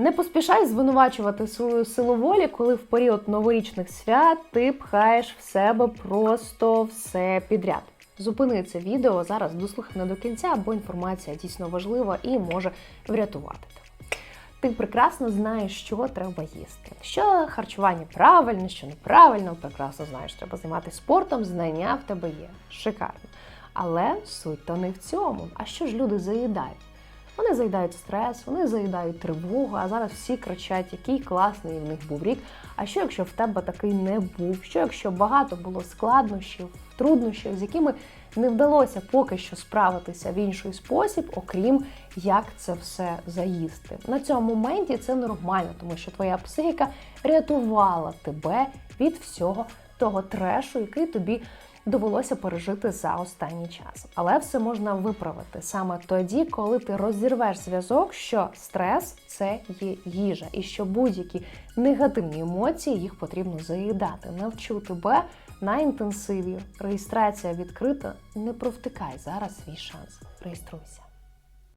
Не поспішай звинувачувати свою силу волі, коли в період новорічних свят ти пхаєш в себе просто все підряд. Зупини це відео зараз, дослухай до кінця, бо інформація дійсно важлива і може врятувати. Ти прекрасно знаєш, що треба їсти. Що харчування правильне, що неправильно, прекрасно знаєш, треба займатися спортом, знання в тебе є. Шикарно. Але суть то не в цьому. А що ж люди заїдають? Вони заїдають стрес, вони заїдають тривогу, а зараз всі кричать, який класний в них був рік. А що якщо в тебе такий не був? Що якщо багато було складнощів, труднощів, з якими не вдалося поки що справитися в інший спосіб, окрім як це все заїсти? На цьому моменті це нормально, тому що твоя психіка рятувала тебе від всього того трешу, який тобі довелося пережити за останній час. Але все можна виправити саме тоді, коли ти розірвеш зв'язок, що стрес це є їжа, і що будь-які негативні емоції їх потрібно заїдати. Навчу тебе на інтенсиві. Реєстрація відкрита. Не провтикай зараз свій шанс. Реєструйся.